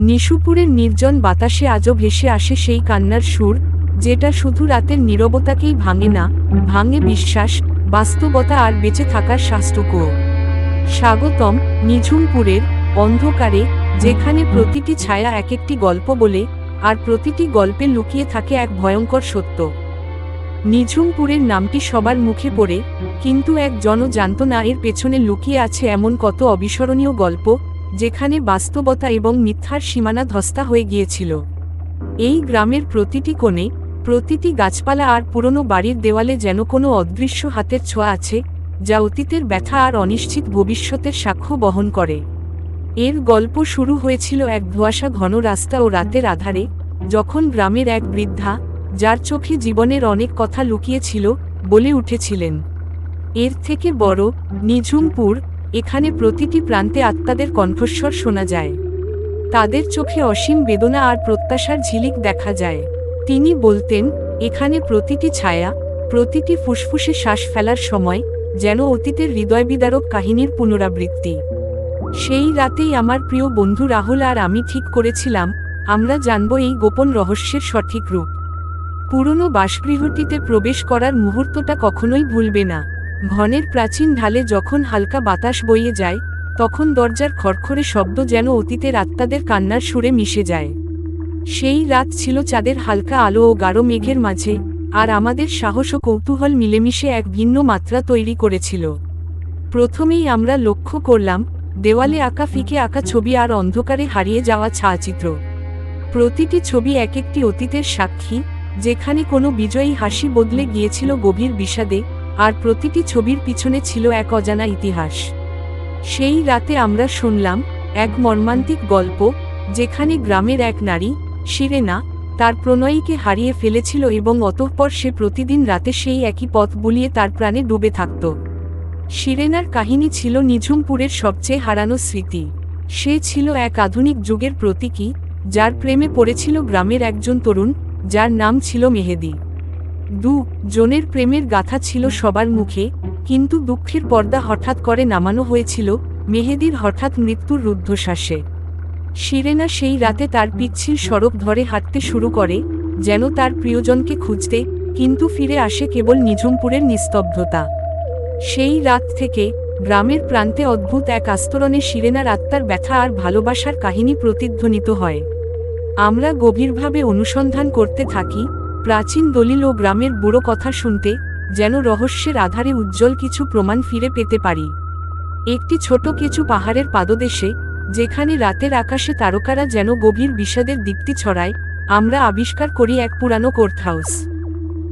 নিশুপুরের নির্জন বাতাসে আজও ভেসে আসে সেই কান্নার সুর, যেটা শুধু রাতের নীরবতাকেই ভাঙে না, ভাঙে বিশ্বাস, বাস্তবতা আর বেঁচে থাকার শাস্ত্রকও স্বাগতম নিঝুমপুরের অন্ধকারে, যেখানে প্রতিটি ছায়া এক একটি গল্প বলে, আর প্রতিটি গল্পে লুকিয়ে থাকে এক ভয়ঙ্কর সত্য। নিঝুমপুরের নামটি সবার মুখে পড়ে, কিন্তু এক জন জানত না এর পেছনে লুকিয়ে আছে এমন কত অবিস্মরণীয় গল্প যেখানে বাস্তবতা এবং মিথ্যার সীমানা ধস্তা হয়ে গিয়েছিল। এই গ্রামের প্রতিটি কোণে, প্রতিটি গাছপালা আর পুরনো বাড়ির দেওয়ালে যেন কোনো অদৃশ্য হাতের ছোঁয়া আছে, যা অতীতের ব্যথা আর অনিশ্চিত ভবিষ্যতের সাক্ষ্য বহন করে। এর গল্প শুরু হয়েছিল এক ধোঁয়াশা ঘন রাস্তা ও রাতের আধারে, যখন গ্রামের এক বৃদ্ধা, যার চোখে জীবনের অনেক কথা লুকিয়েছিল, বলে উঠেছিলেন। এর থেকে বড়, নিঝুমপুর এখানে প্রতিটি প্রান্তে আত্মাদের কণ্ঠস্বর শোনা যায়। তাদের চোখে অসীম বেদনা আর প্রত্যাশার ঝিলিক দেখা যায়। তিনি বলতেন, এখানে প্রতিটি ছায়া, প্রতিটি ফুসফুসে শ্বাস ফেলার সময়, যেন অতীতের হৃদয়বিদারক কাহিনীর পুনরাবৃত্তি। সেই রাতেই আমার প্রিয় বন্ধু রাহুল আর আমি ঠিক করেছিলাম, আমরা জানব এই গোপন রহস্যের সঠিক রূপ। পুরনো বাসগৃহটিতে প্রবেশ করার মুহূর্তটা কখনোই ভুলবে না। ঘনের প্রাচীন ঢালে যখন হালকা বাতাস বইয়ে যায়, তখন দরজার খড়খড়ে শব্দ যেন অতীতের আত্মাদের কান্নার সুরে মিশে যায়। সেই রাত ছিল চাঁদের হালকা আলো ও গাঢ় মেঘের মাঝে, আর আমাদের সাহস ও কৌতূহল মিলেমিশে এক ভিন্ন মাত্রা তৈরি করেছিল। প্রথমেই আমরা লক্ষ্য করলাম, দেওয়ালে আঁকা ফিকে আঁকা ছবি আর অন্ধকারে হারিয়ে যাওয়া ছায়াচিত্র। প্রতিটি ছবি এক একটি অতীতের সাক্ষী, যেখানে কোনো বিজয়ী হাসি বদলে গিয়েছিল গভীর বিষাদে আর প্রতিটি ছবির পিছনে ছিল এক অজানা ইতিহাস। সেই রাতে আমরা শুনলাম এক মর্মান্তিক গল্প, যেখানে গ্রামের এক নারী, শিরেনা, তার প্রণয়ীকে হারিয়ে ফেলেছিল এবং অতঃপর সে প্রতিদিন রাতে সেই একই পথ বুলিয়ে তার প্রাণে ডুবে থাকত। শিরেনার কাহিনী ছিল নিঝুমপুরের সবচেয়ে হারানো স্মৃতি। সে ছিল এক আধুনিক যুগের প্রতীকী, যার প্রেমে পড়েছিল গ্রামের একজন তরুণ, যার নাম ছিল মেহেদি। দু জনের প্রেমের গাথা ছিল সবার মুখে, কিন্তু দুঃখের পর্দা হঠাৎ করে নামানো হয়েছিল, মেহেদির হঠাৎ মৃত্যুর রুদ্ধশ্বাসে। শিরেনা সেই রাতে তার পিচ্ছিল সড়ক ধরে হাঁটতে শুরু করে, যেন তার প্রিয়জনকে খুঁজতে, কিন্তু ফিরে আসে কেবল নিঝুমপুরের নিস্তব্ধতা। সেই রাত থেকে, গ্রামের প্রান্তে অদ্ভুত এক আস্তরণে শিরেনার আত্মার ব্যথা আর ভালোবাসার কাহিনী প্রতিধ্বনিত হয়। আমরা গভীরভাবে অনুসন্ধান করতে থাকি প্রাচীন দলিল ও গ্রামের বুড়ো কথা শুনতে, যেন রহস্যের আধারে উজ্জ্বল কিছু প্রমাণ ফিরে পেতে পারি। একটি ছোট কিছু পাহাড়ের পাদদেশে, যেখানে রাতের আকাশে তারকারা যেন গভীর বিষাদের দীপ্তি ছড়ায়, আমরা আবিষ্কার করি এক পুরানো কোর্ট হাউস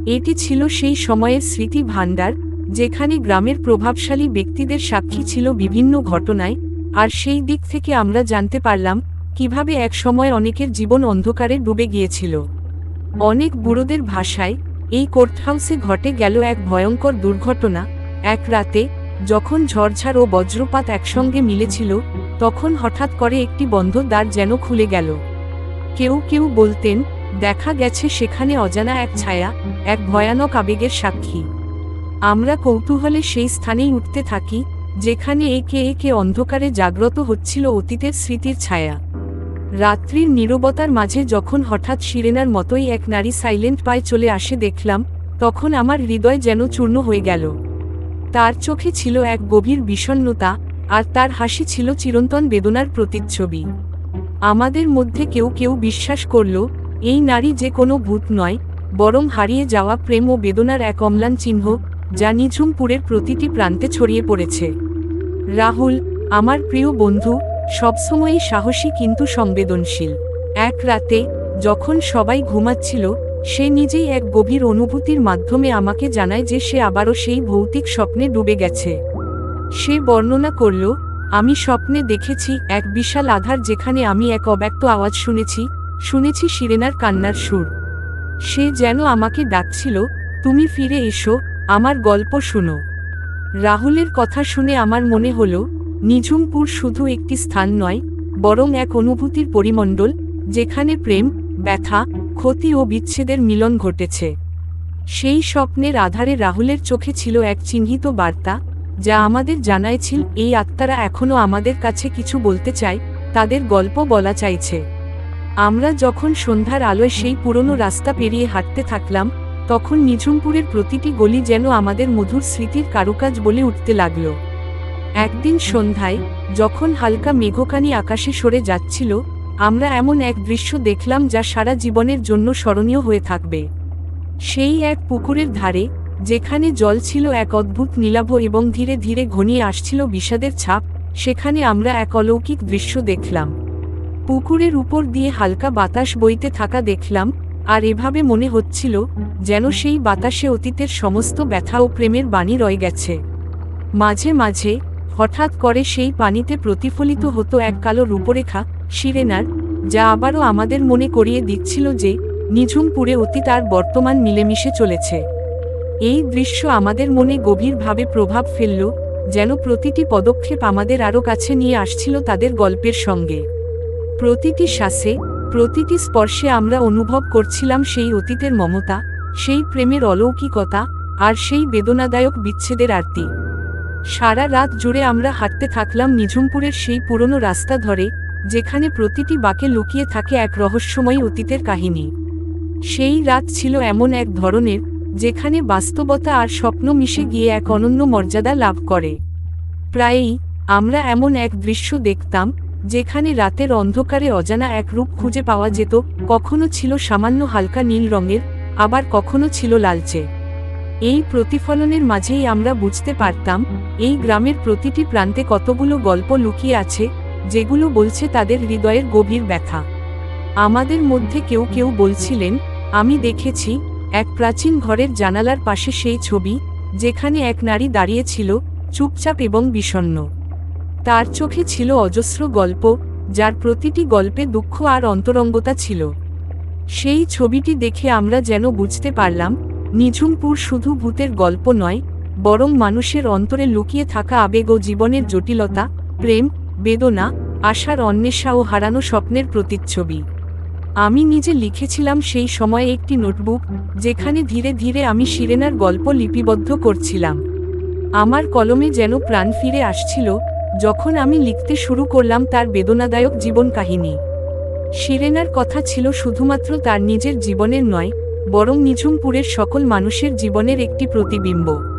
এটি ছিল সেই সময়ের স্মৃতি ভাণ্ডার, যেখানে গ্রামের প্রভাবশালী ব্যক্তিদের সাক্ষী ছিল বিভিন্ন ঘটনায়, আর সেই দিক থেকে আমরা জানতে পারলাম, কীভাবে এক সময় অনেকের জীবন অন্ধকারে ডুবে গিয়েছিল। অনেক বুড়োদের ভাষায়, এই কোর্ট হাউসে ঘটে গেল এক ভয়ঙ্কর দুর্ঘটনা। এক রাতে, যখন ঝড়ঝাড় ও বজ্রপাত একসঙ্গে মিলেছিল, তখন হঠাৎ করে একটি বন্ধ দ্বার যেন খুলে গেল। কেউ কেউ বলতেন, দেখা গেছে সেখানে অজানা এক ছায়া, এক ভয়ানক আবেগের সাক্ষী। আমরা কৌতূহলে সেই স্থানেই উঠতে থাকি, যেখানে একে একে অন্ধকারে জাগ্রত হচ্ছিল অতীতের স্মৃতির ছায়া। রাত্রির নীরবতার মাঝে যখন হঠাৎ শিরেনার মতোই এক নারী সাইলেন্ট পায়ে চলে আসে দেখলাম, তখন আমার হৃদয় যেন চূর্ণ হয়ে গেল। তার চোখে ছিল এক গভীর বিষণ্নতা আর তার হাসি ছিল চিরন্তন বেদনার প্রতিচ্ছবি। আমাদের মধ্যে কেউ কেউ বিশ্বাস করল, এই নারী যে কোনো ভূত নয়, বরং হারিয়ে যাওয়া প্রেম ও বেদনার এক অম্লান চিহ্ন, যা নিঝুমপুরের প্রতিটি প্রান্তে ছড়িয়ে পড়েছে। রাহুল, আমার প্রিয় বন্ধু সবসময়ই সাহসী কিন্তু সংবেদনশীল। এক রাতে, যখন সবাই ঘুমাচ্ছিল, সে নিজেই এক গভীর অনুভূতির মাধ্যমে আমাকে জানায় যে সে আবারও সেই ভৌতিক স্বপ্নে ডুবে গেছে। সে বর্ণনা করল, আমি স্বপ্নে দেখেছি এক বিশাল আধার যেখানে আমি এক অব্যক্ত আওয়াজ শুনেছি শুনেছি শিরেনার কান্নার সুর। সে যেন আমাকে ডাকছিল, তুমি ফিরে এসো, আমার গল্প শুনো। রাহুলের কথা শুনে আমার মনে হলো নিঝুমপুর শুধু একটি স্থান নয়, বরং এক অনুভূতির পরিমণ্ডল, যেখানে প্রেম, ব্যথা, ক্ষতি ও বিচ্ছেদের মিলন ঘটেছে। সেই স্বপ্নের আধারে রাহুলের চোখে ছিল এক চিহ্নিত বার্তা, যা আমাদের জানাইছিল, এই আত্মারা এখনও আমাদের কাছে কিছু বলতে চায়, তাদের গল্প বলা চাইছে। আমরা যখন সন্ধ্যার আলোয় সেই পুরনো রাস্তা পেরিয়ে হাঁটতে থাকলাম, তখন নিঝুমপুরের প্রতিটি গলি যেন আমাদের মধুর স্মৃতির কারুকাজ বলে উঠতে লাগল। একদিন সন্ধ্যায়, যখন হালকা মেঘকানি আকাশে সরে যাচ্ছিল, আমরা এমন এক দৃশ্য দেখলাম যা সারা জীবনের জন্য স্মরণীয় হয়ে থাকবে। সেই এক পুকুরের ধারে, যেখানে জল ছিল এক অদ্ভুত নীলাভ এবং ধীরে ধীরে ঘনিয়ে আসছিল বিষাদের ছাপ, সেখানে আমরা এক অলৌকিক দৃশ্য দেখলাম। পুকুরের উপর দিয়ে হালকা বাতাস বইতে থাকা দেখলাম, আর এভাবে মনে হচ্ছিল, যেন সেই বাতাসে অতীতের সমস্ত ব্যথা ও প্রেমের বাণী রয়ে গেছে। মাঝে মাঝে হঠাৎ করে সেই পানিতে প্রতিফলিত হতো এক কালো রূপরেখা সিরেনার যা আবারও আমাদের মনে করিয়ে দিচ্ছিল যে, নিঝুমপুরে অতীত আর বর্তমান মিলেমিশে চলেছে। এই দৃশ্য আমাদের মনে গভীরভাবে প্রভাব ফেলল, যেন প্রতিটি পদক্ষেপ আমাদের আরও কাছে নিয়ে আসছিল তাদের গল্পের সঙ্গে। প্রতিটি শ্বাসে, প্রতিটি স্পর্শে আমরা অনুভব করছিলাম সেই অতীতের মমতা, সেই প্রেমের অলৌকিকতা, আর সেই বেদনাদায়ক বিচ্ছেদের আরতি। সারা রাত জুড়ে আমরা হাঁটতে থাকলাম নিঝুমপুরের সেই পুরনো রাস্তা ধরে, যেখানে প্রতিটি বাঁকে লুকিয়ে থাকে এক রহস্যময় অতীতের কাহিনী। সেই রাত ছিল এমন এক ধরনের, যেখানে বাস্তবতা আর স্বপ্ন মিশে গিয়ে এক অনন্য মর্যাদা লাভ করে। প্রায়ই, আমরা এমন এক দৃশ্য দেখতাম, যেখানে রাতের অন্ধকারে অজানা এক রূপ খুঁজে পাওয়া যেত, কখনো ছিল সামান্য হালকা নীল রঙের, আবার কখনো ছিল লালচে। এই প্রতিফলনের মাঝেই আমরা বুঝতে পারতাম, এই গ্রামের প্রতিটি প্রান্তে কতগুলো গল্প লুকিয়ে আছে, যেগুলো বলছে তাদের হৃদয়ের গভীর ব্যথা। আমাদের মধ্যে কেউ কেউ বলছিলেন, আমি দেখেছি, এক প্রাচীন ঘরের জানালার পাশে সেই ছবি, যেখানে এক নারী দাঁড়িয়েছিল, চুপচাপ এবং বিষণ্ণ। তার চোখে ছিল অজস্র গল্প, যার প্রতিটি গল্পে দুঃখ আর অন্তরঙ্গতা ছিল। সেই ছবিটি দেখে আমরা যেন বুঝতে পারলাম নিঝুমপুর শুধু ভূতের গল্প নয়, বরং মানুষের অন্তরে লুকিয়ে থাকা আবেগ ও জীবনের জটিলতা, প্রেম, বেদনা, আশার অন্বেষা ও হারানো স্বপ্নের প্রতিচ্ছবি। আমি নিজে লিখেছিলাম সেই সময়ে একটি নোটবুক, যেখানে ধীরে ধীরে আমি সিরেনার গল্প লিপিবদ্ধ করছিলাম। আমার কলমে যেন প্রাণ ফিরে আসছিল, যখন আমি লিখতে শুরু করলাম তার বেদনাদায়ক জীবন কাহিনী। সিরেনার কথা ছিল শুধুমাত্র তার নিজের জীবনের নয় বরং নিঝুমপুরের সকল মানুষের জীবনের একটি প্রতিবিম্ব।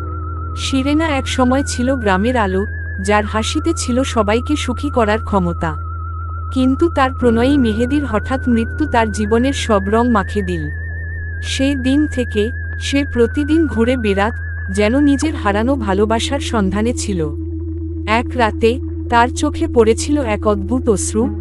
সিরেনা এক সময় ছিল গ্রামের আলো, যার হাসিতে ছিল সবাইকে সুখী করার ক্ষমতা। কিন্তু তার প্রণয়ী মেহেদির হঠাৎ মৃত্যু তার জীবনের সব রং মাখে দিল। সেই দিন থেকে, সে প্রতিদিন ঘুরে বেড়াত, যেন নিজের হারানো ভালোবাসার সন্ধানে ছিল। এক রাতে, তার চোখে পড়েছিল এক অদ্ভুত অশ্রু